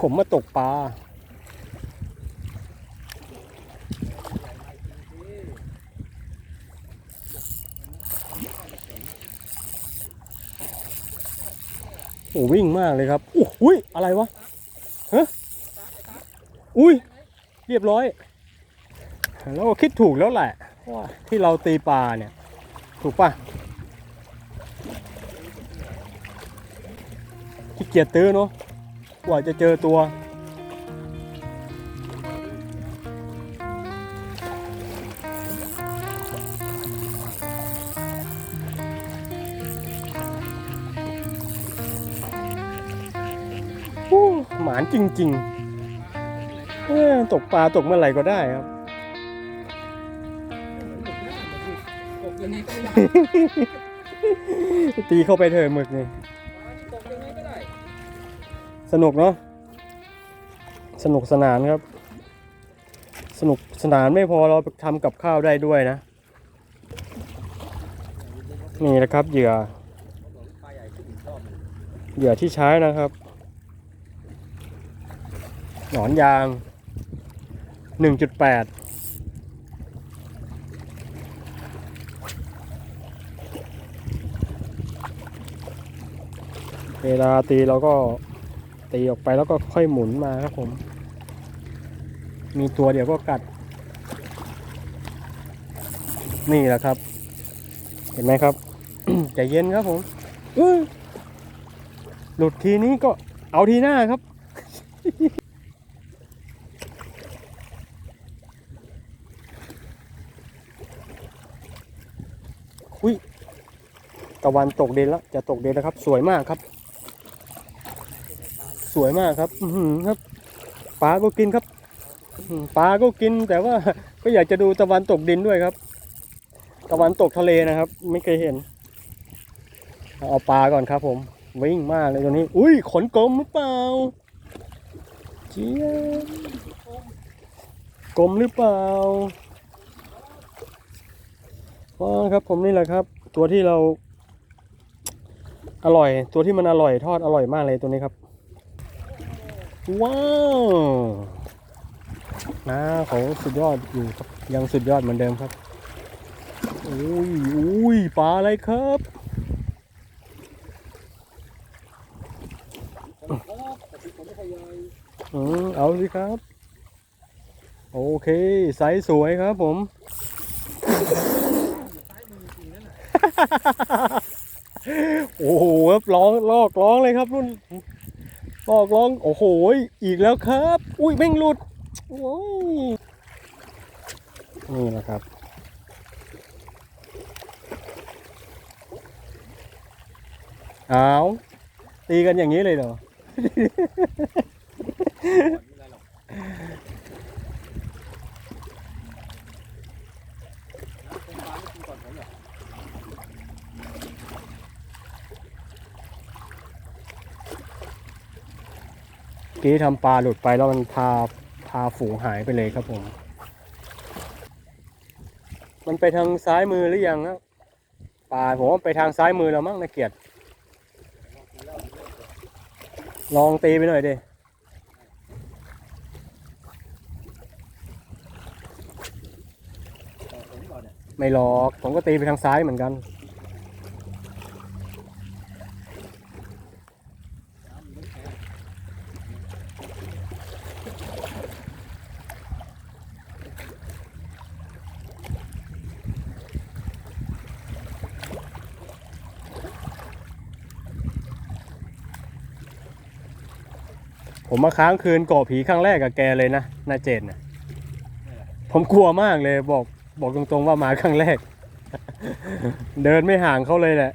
ผมมาตกปลา โอ้วิ่งมากเลยครับอุ้ยอะไรวะฮะอุ้ย เรียบร้อยเราก็คิดถูกแล้วแหละว่าที่เราตีปลาเนี่ย ถูกป่ะขี้เกียจตื้อเนาะ กว่าจะเจอตัวโอ้หมานจริงๆเออตกปลาตกเมื่อไหร่ก็ได้ครับตกยังไงก็ได้ตีเข้าไปเถอะหมึกนี่ สนุกเนาะสนุกสนานครับ สนุกสนานไม่พอเราทำกับข้าวได้ด้วยนะ นี่นะครับเหยื่อเหยื่อที่ใช้นะครับ หนอนยาง 1.8เวลาตีเราก็ ตีออกไปแล้วก็ค่อยหมุนมาครับผม มีตัวเดียวก็กัด นี่แหละครับ เห็นไหมครับใจเย็นครับผมหลุดทีนี้ก็เอาทีหน้าครับ อุ้ยตะวันตกเดินแล้ว จะตกเดินแล้วครับ สวยมากครับ สวยมากครับอืครับปลาก็กินครับปลาก็กินแต่ว่าก็อยากจะดูตะวันตกดินด้วยครับ ตะวันตกทะเลนะครับ ไม่เคยเห็น เอาปลาก่อนครับผม วิ่งมากเลยตัวนี้ อุ้ยขนกลมหรือเปล่าเจี๊ยบกลมหรือเปล่าอ๋อครับผมนี่แหละครับ ตัวที่เรา อร่อย ตัวที่มันอร่อยทอดอร่อยมากเลยตัวนี้ครับ ว้าวนะของสุดยอดอยู่ครับยังสุดยอดเหมือนเดิมครับอุ้ยอุ้ยปลาอะไรครับแต่ที่ผมไม่ค่อยใหญ่อืมเอาสิครับ โอเคไซส์สวยครับผมโอ้โหครับร้องลอกร้องเลยครับรุ่น ออกลองโอ้โหอีกแล้วครับ อุ้ยแม่งหลุดโอ้ยนี่แหละครับเอาตีกันอย่างนี้เลยเหรอ ไม่เป็นไรหรอกน้ำเป็นปลาไม่กินก่อนผมเหรอ กี้ทำปลาหลุดไปแล้วมันพาพาฝูงหายไปเลยครับผม มันไปทางซ้ายมือหรือยังครับปลาผมว่าไปทางซ้ายมือแล้วมั้งนะเกียรติลองตีไปหน่อยดิไม่หรอก ผมก็ตีไปทางซ้ายเหมือนกันำมันไม่แข็ง ผมมาค้างคืนเกาะผีครั้งแรกกับแกเลยนะนาเจนนะผมกลัวมากเลยบอกบอกตรงๆว่ามาครั้งแรก เดินไม่ห่างเขาเลยแหละ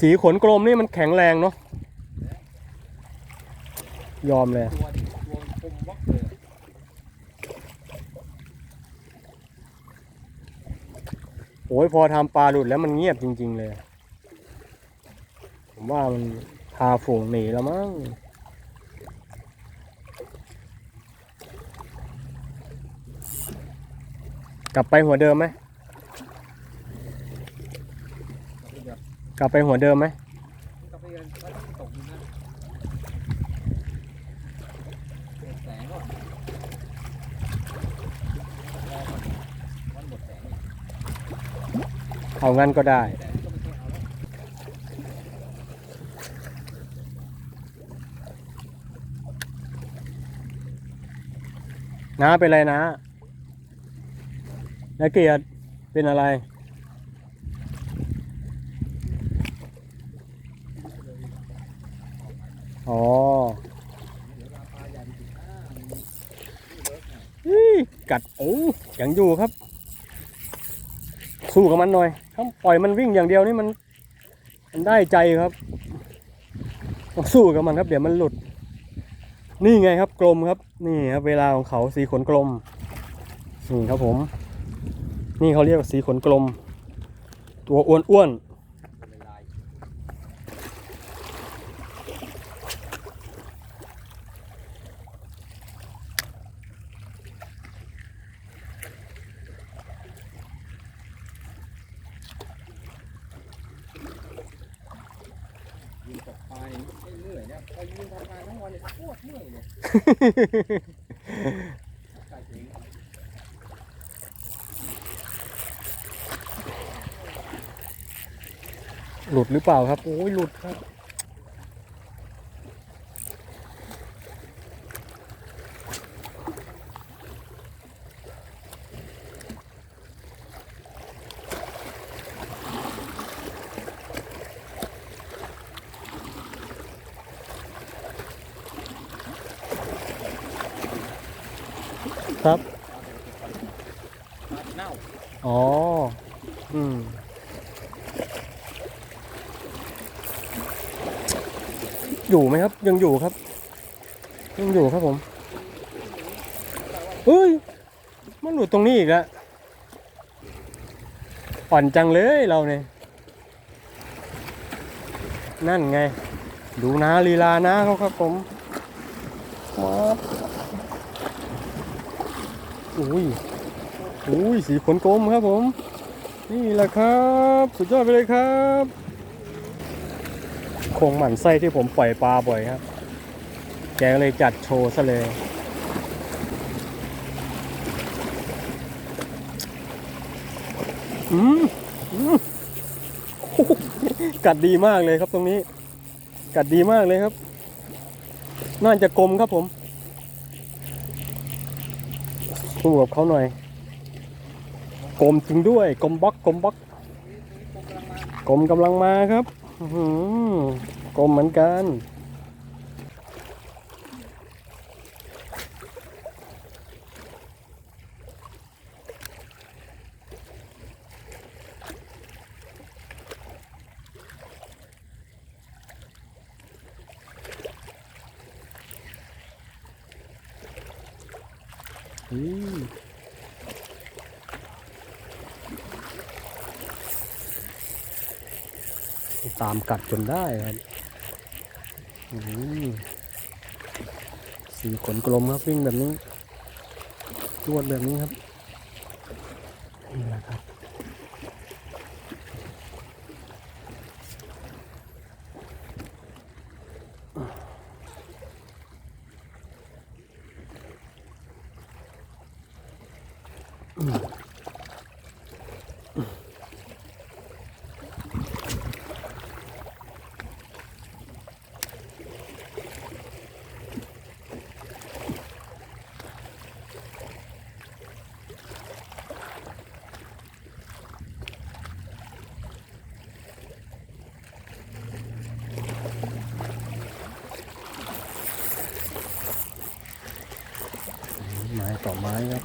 สีขนกลมนี่มันแข็งแรงเนาะยอมเลยตัวดิตัวคมวักเลยโอ้ยพอทำปลาหลุดแล้วมันเงียบจริง ๆ เลย ผมว่ามันพาฝูงหนีแล้วมั้งกลับไปหัวเดิมไหม เดี๋ยว กลับไปหัวเดิมไหมกลับไปกันว่าตกอยู่นะหมดแสงก่อนรอก่อนวันหมดแสงอีกเอางั้นก็ได้ แสงก็ไม่ใช่เอาแล้วน้าเป็นไรนะนาเกียรติเป็นอะไร อ๋อกัดโอ้ยังอยู่ครับ สู้กับมันหน่อยถ้าปล่อยมันวิ่งอย่างเดียวนี่มัน มันได้ใจครับต้องสู้กับมันครับ เดี๋ยวมันหลุด นี่ไงครับกลมครับ นี่ครับ เวลาของเขาสีขนกลมนี่ครับผม นี่เขาเรียกว่าสีขนกลม ตัวอ้วนอ้วน เป็นลาย ยืนตกปลาเนี่ยไม่เหนื่อยนะพอยืนทำงานทั้งวันเนี่ยโคตรเหลุดหรือเปล่าครับ โอ้ยหลุดครับ ครับ เน่าอ๋อ อืม อยู่ไหมครับ ยังอยู่ครับ ยังอยู่ครับผมเฮ้ย มันหลุดตรงนี้อีกแล้วอ่อนจังเลยเราเนี่ย นั่นไง ดูนะลีลานะเขาครับผมมา อุ้ยอุ้ยสีขนกลมครับผม นี่แหละครับ สุดยอดไปเลยครับคงหมั่นไส้ที่ผมปล่อยปลาบ่อยครับ แกเลยจัดโชว์ซะเลยอืมอืมโอ้โหกัดดีมากเลยครับตรงนี้ กัดดีมากเลยครับ น่าจะกลมครับผม สู้กับเขาหน่อยกลมจริงด้วยกลมบล็อกกลมบล็อกกลมกำลังมาครับกลมเหมือนกัน ตามกัดจนได้ครับสีขนกลมครับวิ่งแบบนี้รวดแบบนี้ครับนี่แหละครับ ไม้ต่อไม้ครับ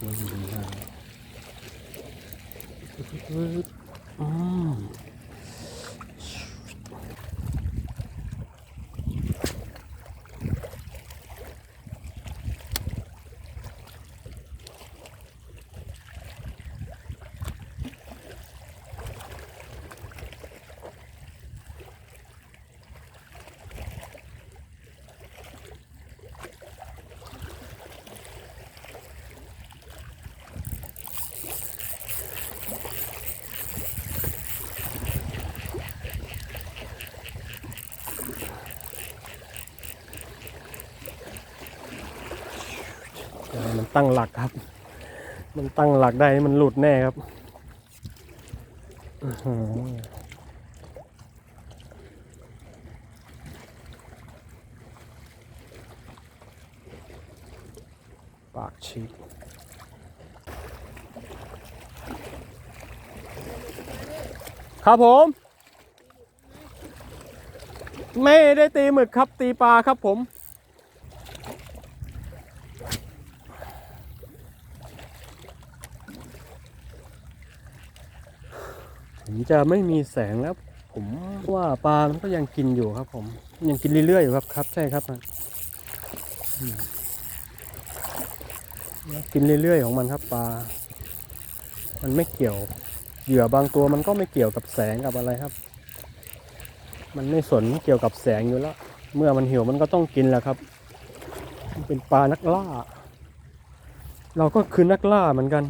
วิ่งดีมากอืม มันตั้งหลักครับ มันตั้งหลักได้มันหลุดแน่ครับปากฉีกครับผม ไม่ได้ตีหมึกครับตีปลาครับผม จะไม่มีแสงแล้ว ผมว่าปลามันก็ยังกินอยู่ครับ ผมยังกินเรื่อยๆอยู่ครับครับ ใช่ครับกินเรื่อยๆของมันครับปลา มันไม่เกี่ยวเหยื่อบางตัวมันก็ไม่เกี่ยวกับแสงกับอะไรครับ มันไม่สนเกี่ยวกับแสงอยู่แล้ว เมื่อมันหิวมันก็ต้องกินแหละครับ มันเป็นปลานักล่า เราก็คือนักล่าเหมือนกัน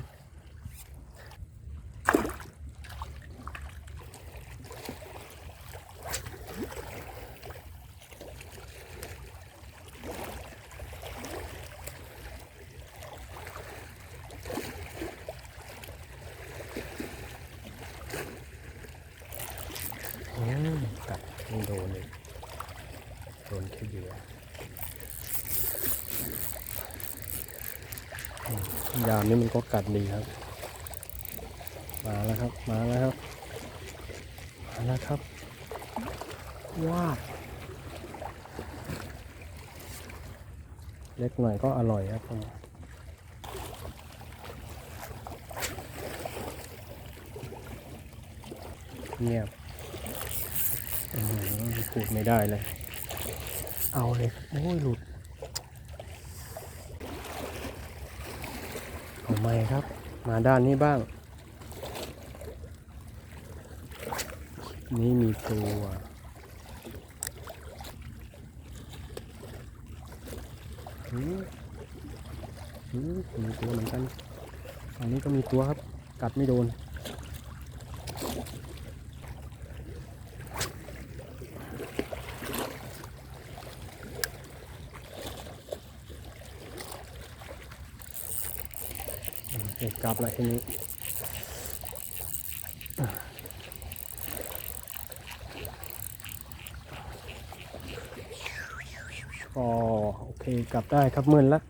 อืมกัดไม่โดนเลย โดนแค่เหยื่ออืมยามนี้มันก็กัดดีครับ มาแล้วครับ มาแล้วครับ มาแล้วครับ ว้าวเล็กหน่อยก็อร่อยครับผมเงียบอืมพูดไม่ได้เลย เอาเลยโอ้ยหลุด เอาไม่ครับ มาด้านนี้บ้าง นี่มีตัวอืมอืมมีตัวเหมือนกันอันนี้ก็มีตัวครับ กัดไม่โดน เอกก ลับแล้วทีนี้ก็โอเคกลับได้ครับมื่นละ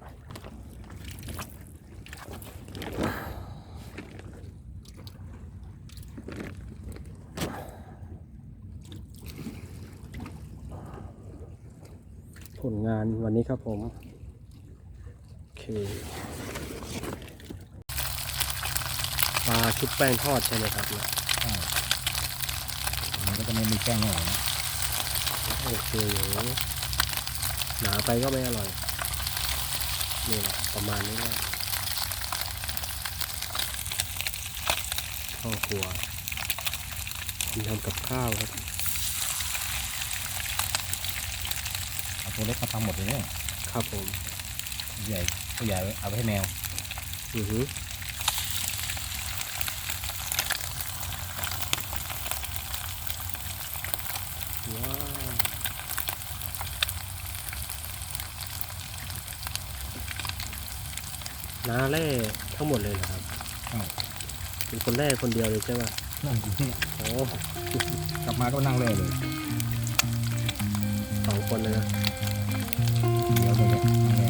ผลงานวันนี้ครับผม โอเค ปลาชุบแป้งทอดใช่ไหมครับเนี่ยมันก็จะไม่มีแป้งหน่อยนะโอเคอยู่หนาไปก็ไม่อร่อยนี่แหละประมาณนี้แหละข้าวครัวมีทำกับข้าวครับเอาตัวเล็กมาทำหมดเลยเนี่ยครับผม ใหญ่ตัวใหญ่เอาไปให้แมว อือฮึ ว้าวนาเล่ทั้งหมดเลยเหรอครับใช่เป็นคนแรกคนเดียวเลยใช่ไหมนั่งอยู่เนี่ยโอ้กลับมาก็นั่งเล่เลยสองคนเลยนะเดี๋ยวเลยเนี่ยนั่งเล่